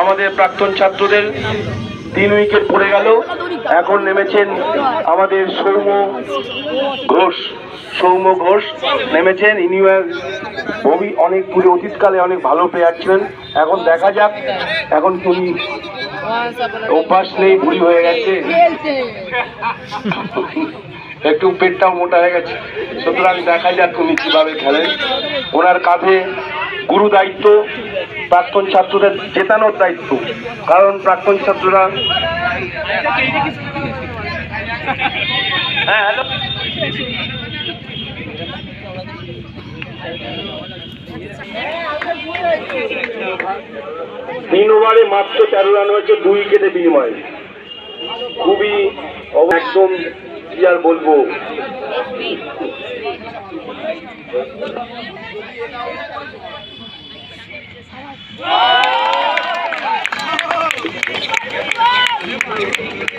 আমাদের প্রাক্তন ছাত্রদের তিন উইকেট পড়ে গেল। এখন নেমেছেন আমাদের সৌম্য ঘোষ। সৌম্য ঘোষ নেমেছেন। ইনি অভি অনেক পুরো অতীতকালে অনেক ভালো প্লেয়ার ছিলেন। এখন দেখা যাক, এখন তুমি অভ্যাস নেই বুড়ি হয়ে গেছে। একটু পেটটাও মোটা হয়ে গেছে। সুতরাং দেখা যাক তুমি কীভাবে খেলেন। ওনার কাঁধে গুরু দায়িত্ব। প্রাক্তন ছাত্রদের জেতানোর দায়িত্ব। কারণ প্রাক্তন ছাত্ররা হ্যাঁ হ্যালো। তিন ওভারে মাত্র তেরো রান হয়েছে দুই উইকেটে বিনিময়। খুবই একদম কি আর বলব?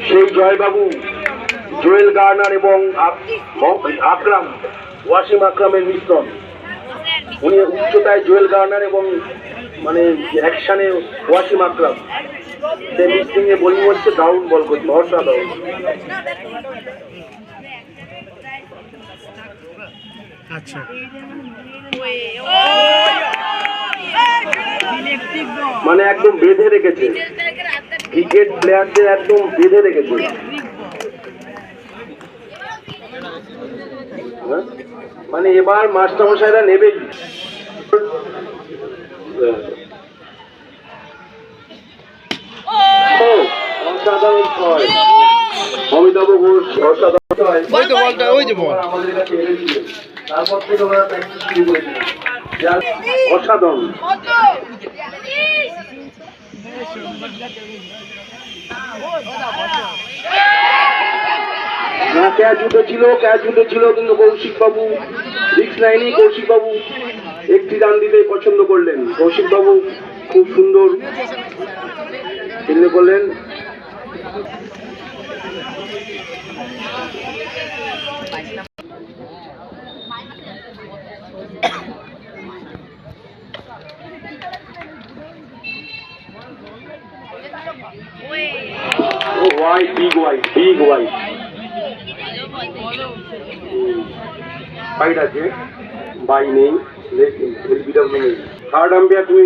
সেই জয়বাবু, জোয়েল গার্নার এবং আকরাম, ওয়াসিম আকরামের মিশ্রণ। উনি উচ্চতায় জোয়েল গার্নার এবং মানে অ্যাকশানে ওয়াসিম আকরাম। সে মিক্সিং এ বোলিং হচ্ছে ডাউন বল করছে অসাধারণ আচ্ছা। মানে একদম বেঁধে রেখেছে। ক্রিকেট প্লেয়ারদের একদম বেঁধে রেখেছে। হ্যাঁ? মানে এবার মাস্টারমশাইরা নেবেই ও, অসাধারণ ছয়। অমিতাভ ঘোষ অসাধারণ ছয়। আমাদের কাছে এনেছিলেন তারপর থেকে ওরা প্র্যাকটিস শুরু করেছিলেন যা- অসাধারণ। হ্যাঁ ক্যাচ উঠেছিল ক্যাচ উঠেছিল কিন্তু কৌশিক বাবু রিক্স নেয়নি কৌশিক বাবু একটি রান দিতে পছন্দ করলেন। কৌশিক বাবু খুব সুন্দর করলেন। ওয়াই বিগ ওয়াই বিগ ওয়াই ফাইট আছে বাই নেই এলবিডাব্লিউ নেই আম্পায়ার তুমি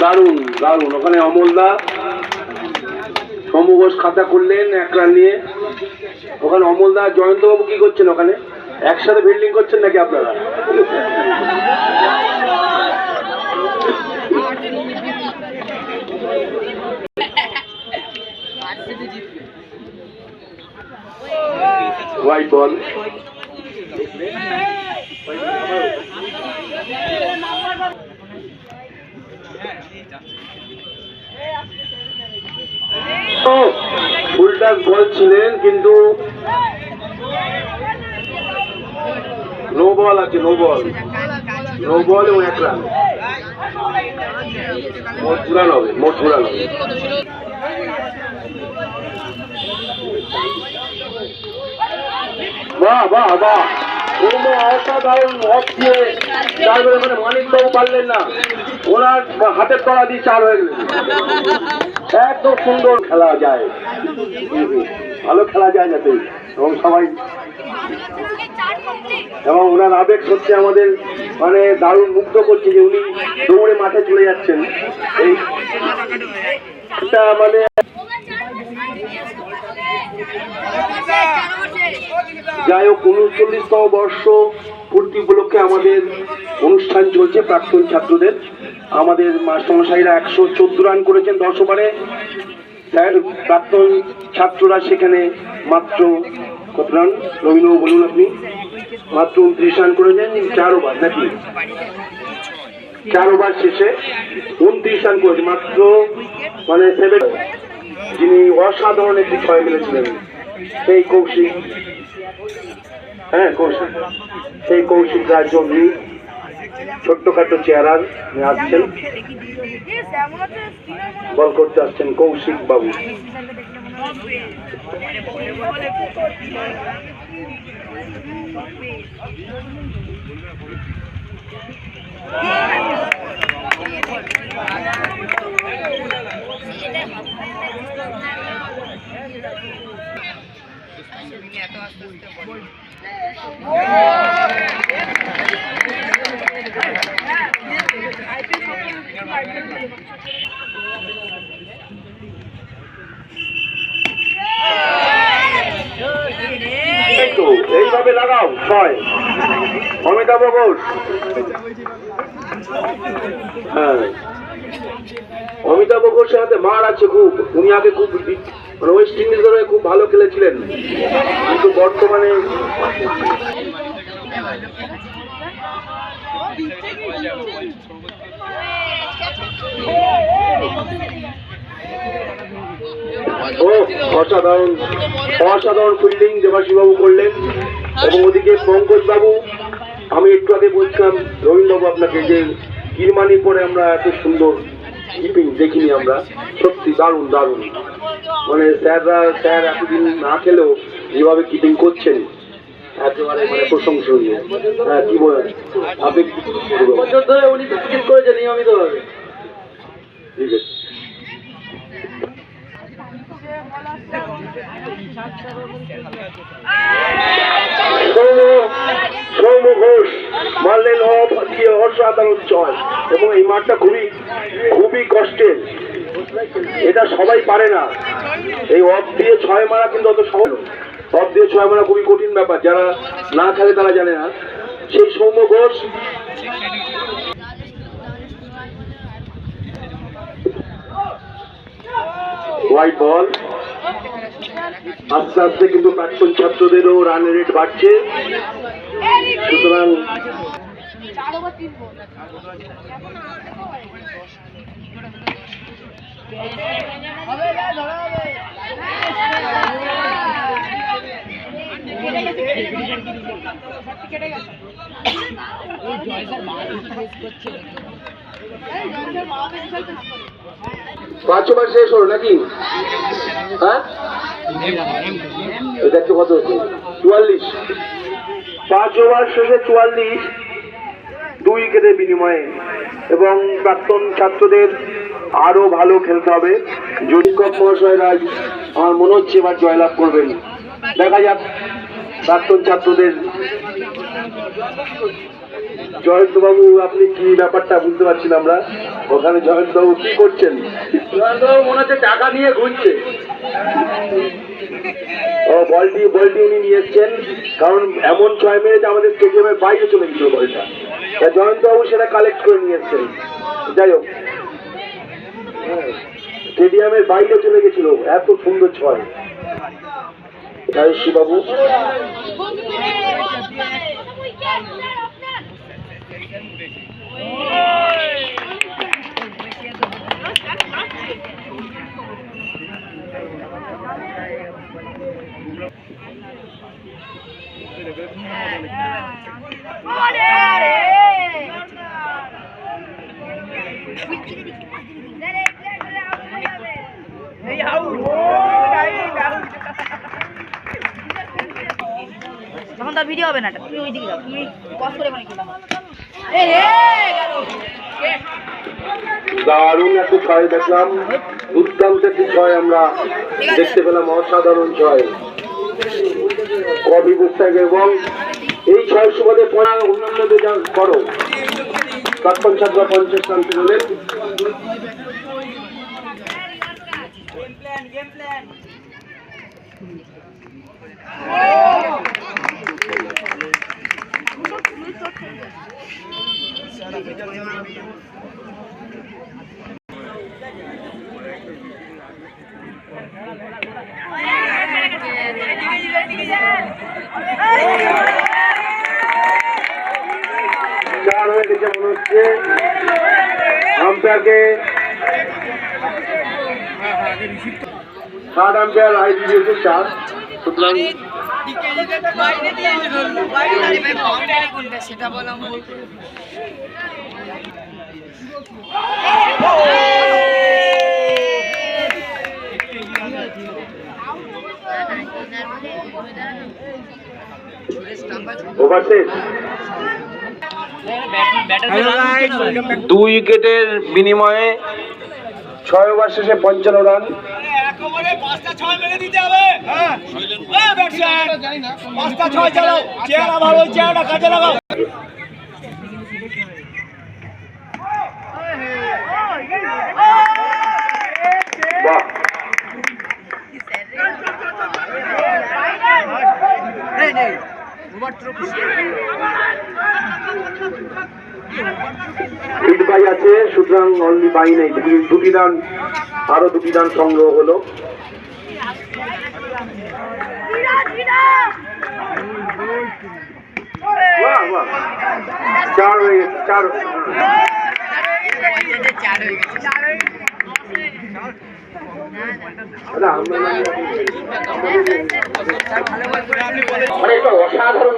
দারুণ দারুণ। ওখানে অমলদা সমুঘোষ খাতা করলেন এক রান নিয়ে। ওখানে অমলদা জয়ন্তবাবু কি করছেন ওখানে? একসাথে বিল্ডিং করছেন নাকি আপনারা? হোয়াইট বল ফুলটাস বল ছিলেন কিন্তু নো বল আছে নো বল নো বল এবং এক রান মোট চুরান হবে, মোট চুরান হবে। বাহ বাহ বাহ। কোনো অসাধারণ মত দিয়ে চার বেলা মানে মানিক বাবু পারলেন না। ওনার হাতের তলা দিয়ে চার হয়ে গেলেন একদম সুন্দর খেলা যায়। ভালো খেলা যায় যাতে এবং সবাই এবং ওনার আবেগ সত্যি আমাদের মানে দারুণ মুগ্ধ করছে যে উনি দৌড়ে মাঠে চলে যাচ্ছেন। এই মানে যাই হোক, উনচল্লিশতম বর্ষ পূর্তি উপলক্ষে আমাদের অনুষ্ঠান চলছে প্রাক্তন ছাত্রদের। আমাদের মাস্টারমশাইরা একশো চোদ্দ রান করেছেন দশ ওভারে। স্যার, প্রাক্তন ছাত্ররা সেখানে মাত্র কত রান রবীন্দ্র বলুন আপনি। মাত্র উনত্রিশ রান করেছেন চার ওভার নাকি? চার ওভার শেষে উনত্রিশ রান করেছে মাত্র মানে সেভেন যিনি অসাধারণ একটি ছয় মেরেছিলেন সেই কৌশিক। হ্যাঁ কৌশিক। সেই কৌশিক রায় চৌধুরী ছোট্টখাটো চেহারার আসছেন। বল করতে আসছেন কৌশিক বাবু। এত আস্তে আস্তে বল এইভাবে লাগাও, ছয়। অমিতাভ ঘোষ হ্যাঁ। অমিতাভ ঘোষের হাতে মার আছে খুব। উনি আগে খুব মানে ওয়েস্ট ইন্ডিজের হয়ে খুব ভালো খেলেছিলেন। কিন্তু বর্তমানে ও অসাধারণ অসাধারণ ফিল্ডিং দেবাশীবাবু করলেন। এবং ওদিকে পঙ্কজ বাবু আমি একটু আগে বলছিলাম রবীন্দ্রবাবু আপনাকে যে কিরমানি পরে আমরা এত সুন্দর কিপিং দেখিনি আমরা। সত্যি দারুণ দারুণ। মানে স্যাররা স্যার এতদিন না খেলেও যেভাবে কিপিং করছেন একেবারে মানে প্রশংসনীয়। হ্যাঁ কি বলেন? আপনি বছর ধরে উনি প্র্যাকটিস করেছেন নিয়মিতভাবে। ঠিক আছে সৌম্য ঘোষ মারলেন দিয়ে অসাধারণ চয় এবং এই মাঠটা খুবই খুবই কষ্টের। এটা সবাই পারে না। এই অফ দিয়ে ছয় মারা কিন্তু অত সহজ। অফ দিয়ে ছয় মারা খুবই কঠিন ব্যাপার। যারা না খেলে তারা জানে না। সেই সৌম্য ঘোষ। হোয়াইট বল আস্তে আস্তে কিন্তু প্রাক্তন ছাত্রদেরও রান রেট বাড়ছে। সুতরাং জয়সার বাবা ফেস করছে। এই জয়সার বাবা ফেস করছে পাঁচ ওভার শেষ হলো নাকি? হ্যাঁ? এটা একটু কত হচ্ছে। চুয়াল্লিশ। পাঁচ ওভার শেষে চুয়াল্লিশ, দুই উইকেটের বিনিময়ে। এবং প্রাক্তন ছাত্রদের আরও ভালো খেলতে হবে। জরিকপ মহাশয়রা আমার মনে হচ্ছে এবার জয়লাভ করবেন। দেখা যাক প্রাক্তন ছাত্রদের জয়ন্তবাবু আপনি কি ব্যাপারটা বুঝতে পারছি না আমরা? ওখানে জয়ন্তবাবু কি করছেন? জয়ন্তবাবু মনে হচ্ছে টাকা নিয়ে ঘুরছে। ও বলটি বলটি উনি নিয়ে এসছেন। কারণ এমন ছয় মেরেছে আমাদের স্টেডিয়ামের বাইরে চলে গেছিল বলটা। জয়ন্তবাবু সেটা কালেক্ট করে নিয়ে এসছেন। যাই হোক। স্টেডিয়ামের বাইরে চলে গেছিল। এত সুন্দর ছয়। জয়শ্রী তখন তার ভিডিও হবে না। তুমি ওই দিকে যাও তুমি পজ করে মানে দারুণ একটা ছয় দেখলাম। দুর্দান্ত একটি ছয় আমরা দেখতে পেলাম, অসাধারণ ছয়। কবি পুস্তক এবং এই ছয় সুবাদে পড়া অন্যান্যদের করো। প্রাক্তন ছাত্র পঞ্চাশ রান তুললেন চার হয়ে গেছে মনে হচ্ছে আম্পায়ারকে থার্ড আম্পায়ার রায় দিয়েছে চার সুতরাং সেটা বলো দুই উইকেটের বিনিময়ে ছয় ওভার শেষে পঞ্চান্ন রান। একেবারে হ্যাঁ হিট বাই আছে, সুতরাং অনলি বাই নেই। দুটি- দান, আরও দুটি দান সংগ্রহ হলো। চার হয়ে গেছে, চার। আরে আমরা অসাধারণ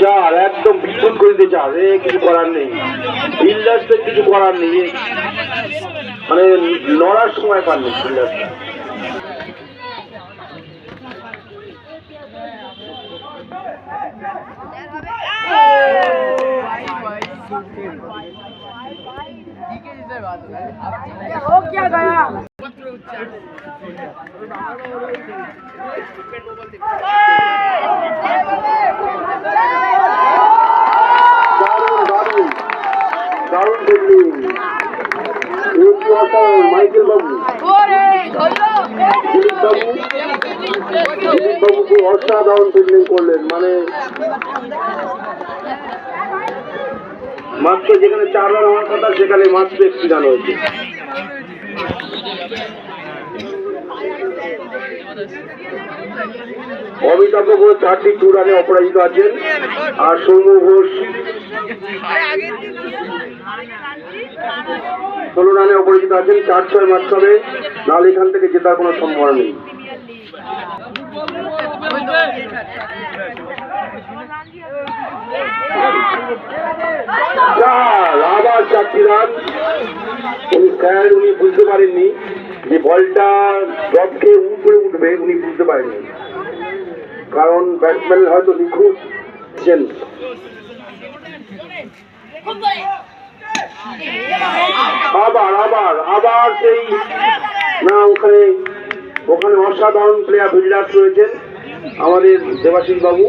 চার, একদম বিদ্যুৎ করে দিয়ে চার। এ, কিছু করার নেই। ফিল্ডার্সদের কিছু করার নেই। মানে লড়ার সময় পাননি ফিল্ডার্সরা দারুণ দারুণ দারুণ ফিল্ডিং এই কি অসাধারণ মাইকেল বাবু দিলীপ বাবু দিলীপ বাবু খুব অসাধারণ ফিল্ডিং করলেন মানে মাত্র যেখানে চার রান হওয়ার কথা, সেখানে মাত্র একটি রান হয়েছে। অমিতাভ ঘোষ থার্টি টু রানে অপরাজিত আছেন, আর সৌম্য ঘোষ ষোলো রানে অপরাজিত আছেন, চার ছয় মারতে হবে নাহলে এখান থেকে জেতার কোনো সম্ভাবনা নেই। আবার চারটি রান উনি স্যার, উনি বুঝতে পারেননি যে বলটা ড্রপকে উপরে উঠবে, উনি বুঝতে পারেননি। কারণ ব্যাটসম্যান হয়তো নিখুঁত ছিলেন। আবার আবার আবার সেই, না, ওখানে ওখানে অসাধারণ প্লেয়ার ফিল্ডার্স রয়েছেন। আমাদের দেবাশিস বাবু।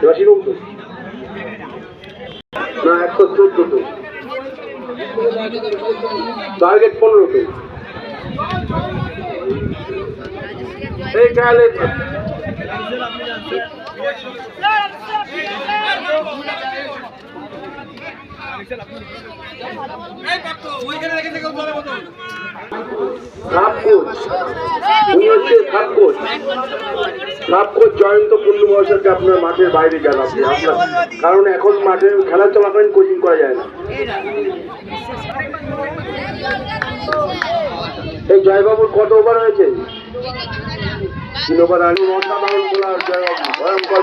দেবাশিস বাবু তো? না একশো চোদ্দতে টার্গেট পনেরোতে এই খেয়ালে সাব কোচ উনি হচ্ছে সাব কোচ সাব কোচ আপনার মাঠের বাইরে যান কারণ এখন মাঠে খেলা চলাকালীন কোচিং করা যায় না। এই জয়বাবুর কত ওভার হয়েছে? তিন ওভার আগে অসাধারণ জয়বাবু, ভয়ঙ্কর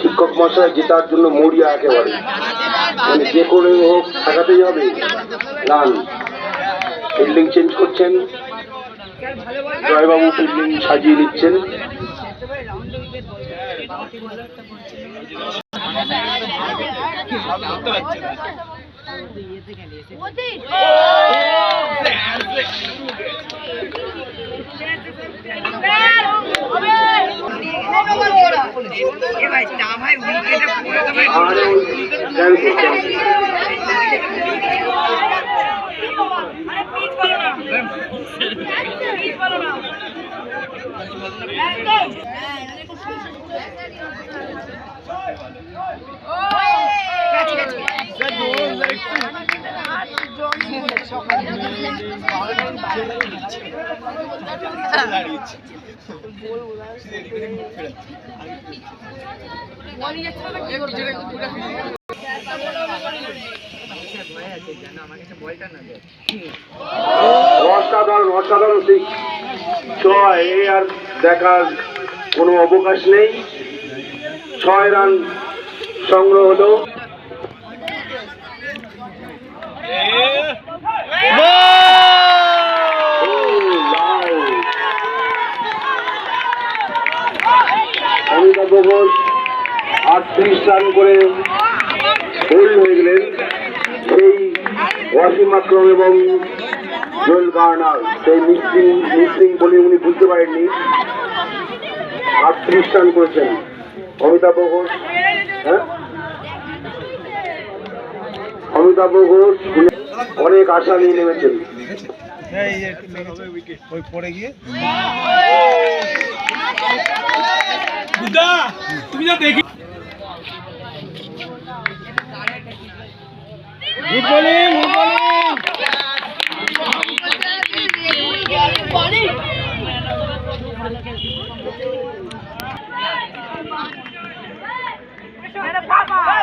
শিক্ষক মশাই জেতার জন্য মরিয়া একেবারে। মানে যে করে হোক ঠেকাতেই হবে। রান ফিল্ডিং চেঞ্জ করছেন। জয়বাবু ফিল্ডিং সাজিয়ে নিচ্ছেন। আর ওই ধ্যান করতে হবে। কাছে কাছে অসাধারণ অসাধারণ ছয় এ আর দেখার কোনো অবকাশ নেই। ছয় রান সংগ্রহ হলো ও, লাল। অমিতাভ ঘোষ রান করে গোল হয়ে গেলেন সেই ওয়াসিম আকরম এবং জোয়েল গার্নার সেই মিসিং মিসিং বলে উনি বুঝতে পারেননি। আটত্রিশ রান করেছেন। অমিতাভ ঘোষ হ্যাঁ? অমিতাভ ঘোষ অনেক আশা নিয়ে নেমেছেন। তুমি যা দেখি good bowling good bowling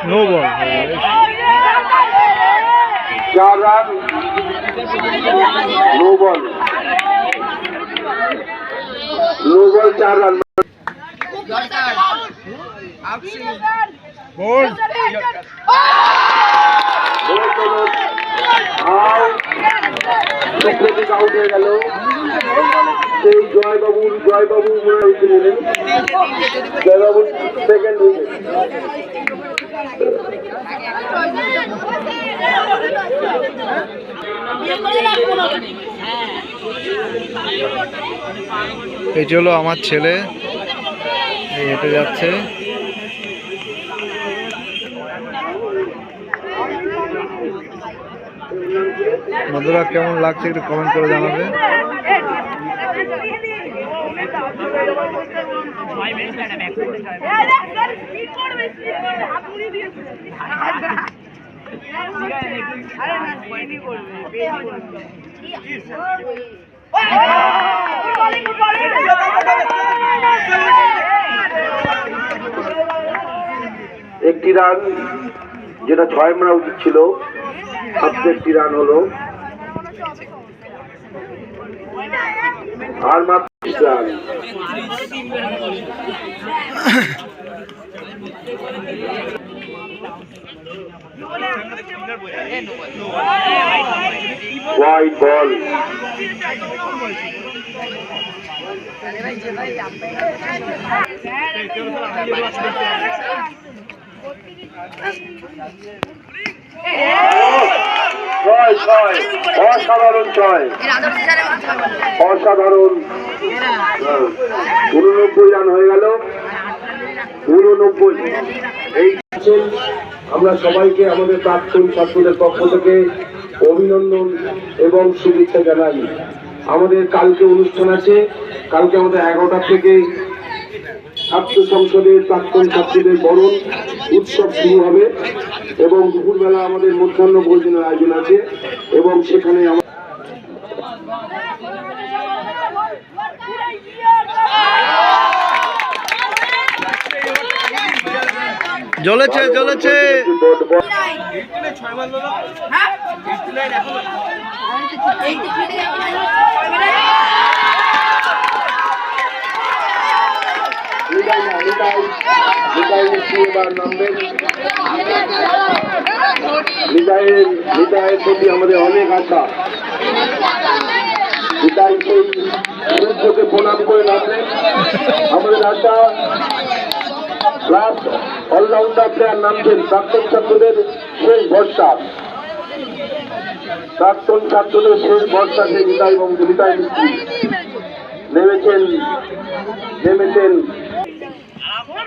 no ball চার run no ball no ball চার রান গেল সেই জয়বাবুর জয়বাবু উইকেট এই হলো আমার ছেলে হেঁটে যাচ্ছে। বন্ধুরা, কেমন লাগছে একটু কমেন্ট করে জানাবে। একটি রান, যেটা ছয় মারা উচিত ছিল একটি রান হলো আর মাত্র ওয়াইড বল ছয় ছয়। অসাধারণ ছয়। অসাধারণ। উননব্বই রান হয়ে গেল। উননব্বই। এই আমরা সবাইকে আমাদের প্রাক্তন ছাত্রদের পক্ষ থেকে অভিনন্দন এবং শুভেচ্ছা জানাই। আমাদের কালকে অনুষ্ঠান আছে। কালকে আমাদের এগারোটা থেকে ছাত্র সংসদের প্রাক্তন ছাত্রীদের বরণ উৎসব শুরু হবে। এবং দুপুরবেলা আমাদের মধ্যাহ্ন ভোজনের আয়োজন আছে এবং সেখানে আমার জ্বলেছে জ্বলেছে। নামবেন নিতাইয়ের নিতাইয়ের প্রতি আমাদের অনেক আশা নিতাই সেই সূর্যকে প্রণাম করে নামলেন আমাদের আশা লাস্ট অলরাউন্ডার প্লেয়ার প্রাক্তন ছাত্রদের শেষ ভরসা প্রাক্তন ছাত্রদের শেষ ভরসা সেই নিতাই এবং নেমেছেন নেমেছেন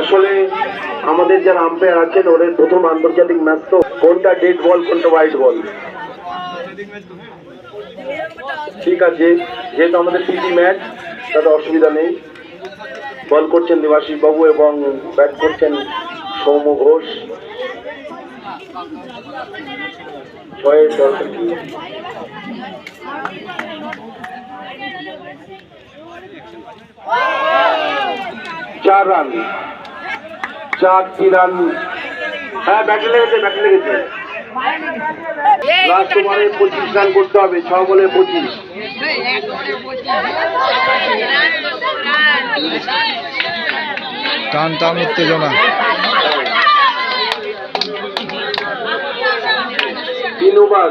আসলে আমাদের যারা আম্পায়ার আছেন, ওদের প্রথম আন্তর্জাতিক ম্যাচ তো কোনটা ডেড বল কোনটা হোয়াইট বল ঠিক আছে, যেহেতু আমাদের পিটি ম্যাচ তাতে অসুবিধা নেই। বল করছেন দেবাশিস বাবু এবং ব্যাট করছেন সৌম্য ঘোষ। ছয়ের দরকার চার রান। চার চারটি রান? হ্যাঁ ব্যাটে লেগেছে ব্যাটে লেগেছে। লাস্ট ওভারে পঁচিশ রান করতে হবে ছ বলে পঁচিশ। টান টান উত্তেজনা। তিন ওভার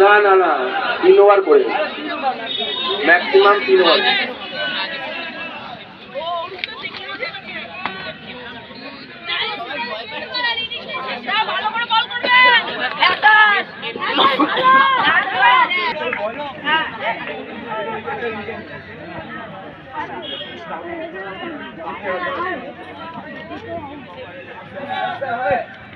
না না না তিন ওভার করে। ম্যাক্সিমাম তিন ওভার ভালো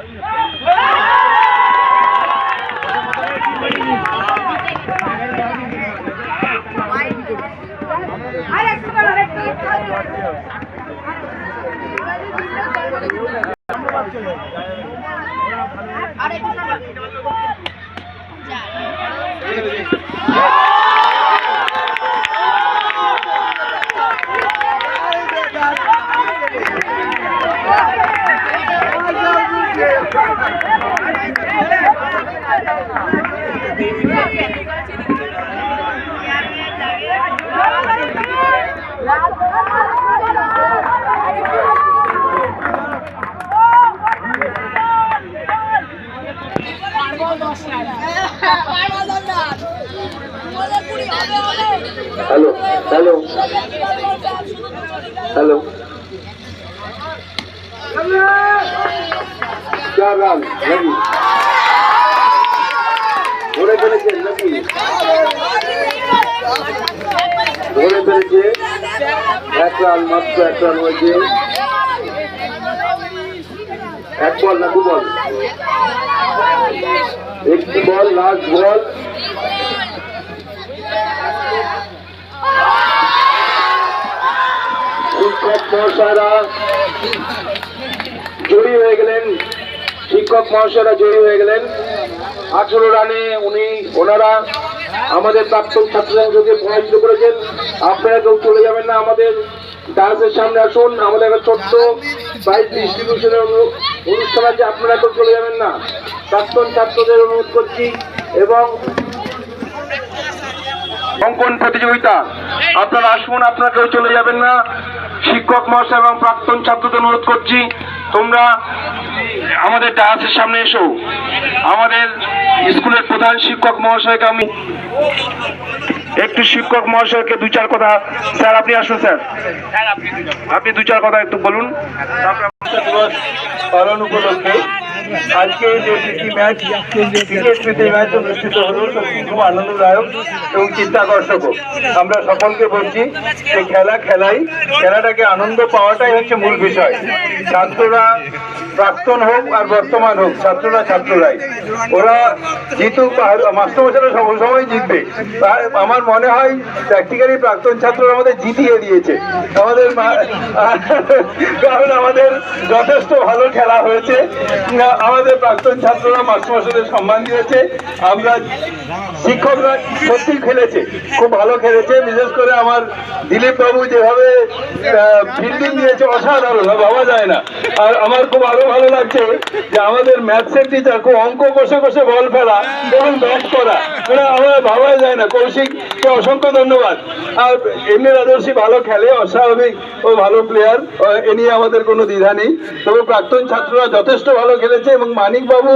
করবে হ্যালো হ্যালো হ্যালো চার রান নাকি ধরে ফেলেছেন নাকি ধরে এক বল না দু বল একটি বল লাস্ট বল শিক্ষক মহাশয়রা জয়ী হয়ে গেলেন। শিক্ষক মহাশয়রা জয়ী হয়ে গেলেন। আঠেরো রানে উনি ওনারা আমাদের প্রাক্তন ছাত্রছাত্রীকে পরাজিত করেছেন। আপনারা কেউ চলে যাবেন না আমাদের ডান্সের সামনে আসুন। আমাদের একটা ছোট্ট প্রাইজ ডিস্ট্রিবিউশনের অনু- অনুষ্ঠান আছে, আপনারা কেউ চলে যাবেন না। প্রাক্তন ছাত্রদের অনুরোধ করছি এবং অঙ্কন প্রতিযোগিতা। আপনারা আসুন, আপনারা কেউ চলে যাবেন না। শিক্ষক মহাশয় এবং প্রাক্তন ছাত্রদের অনুরোধ করছি, তোমরা আমাদের ডায়াসের সামনে এসো। আমাদের স্কুলের প্রধান শিক্ষক মহাশয়কে আমি একটু শিক্ষক মহাশয়কে দু চার কথা, স্যার, আপনি আসুন, স্যার। আপনি দু চার কথা একটু বলুন। পালন উপলক্ষে আজকে যে প্রীতি ম্যাচ ক্রিকেট ম্যাচ অনুষ্ঠিত হলো খুব আনন্দদায়ক এবং চিত্তাকর্ষক আমরা সকলকে বলছি যে খেলা খেলাই, খেলাটাকে আনন্দ পাওয়াটাই হচ্ছে মূল বিষয়। ছাত্ররা প্রাক্তন হোক আর বর্তমান হোক, ছাত্ররা ছাত্ররাই। ওরা জিতুক মাস্টারমশাইরা সব সময় জিতবে। আমার মনে হয় প্র্যাকটিক্যালি প্রাক্তন ছাত্ররা আমাদের জিতিয়ে দিয়েছে। আমাদের কারণ আমাদের যথেষ্ট ভালো খেলা হয়েছে। আমাদের প্রাক্তন ছাত্ররা মাস্টারমশাইদের সম্মান দিয়েছে। আমরা শিক্ষকরা সত্যি খেলেছে, খুব ভালো খেলেছে। বিশেষ করে আমার দিলীপ বাবু যেভাবে ফিল্ডিং দিয়েছে, অসাধারণ ভাবা যায় না। আর আমার খুব আরও আরও ভালো লাগছে যে আমাদের ম্যাথসের টিচার খুব অঙ্ক কষে কষে বল ফেলা এবং ব্যাট করা মানে আমার ভাবাই যায় না। কৌশিককে অসংখ্য ধন্যবাদ। আর এমনি রাজর্ষি ভালো খেলে, অস্বাভাবিক ও ভালো প্লেয়ার এ নিয়ে আমাদের কোনো দ্বিধা নেই। তবে প্রাক্তন ছাত্ররা যথেষ্ট ভালো খেলেছে এবং মানিক বাবু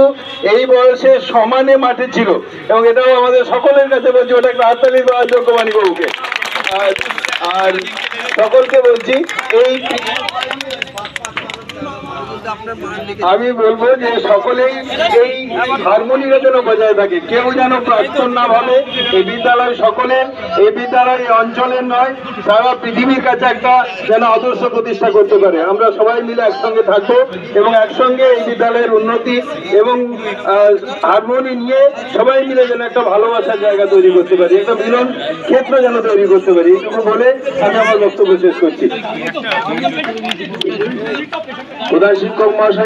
এই বয়সে সমানে মাঠে ছিল। এবং এটাও আমাদের সকলের কাছে বলছি, ওটা একটা হাততালি দেওয়ার যোগ্য মানিক বাবুকে আর আর সকলকে বলছি, এই আমি বলব যে সকলেই এই হারমোনিটা যেন বজায় থাকে, কেউ যেন প্রাক্তন না ভাবে, এই বিদ্যালয় সকলের এই বিদ্যালয় এই অঞ্চলের নয়, সারা পৃথিবীর কাছে একটা যেন আদর্শ প্রতিষ্ঠা করতে পারে। আমরা সবাই মিলে একসঙ্গে থাকব এবং একসঙ্গে এই বিদ্যালয়ের উন্নতি এবং হারমোনি নিয়ে সবাই মিলে যেন একটা ভালোবাসার জায়গা তৈরি করতে পারি, একটা মিলন ক্ষেত্র যেন তৈরি করতে পারি, এইটুকু বলে আমি আমার বক্তব্য শেষ করছি। প্রধান শিক্ষক মহাশয়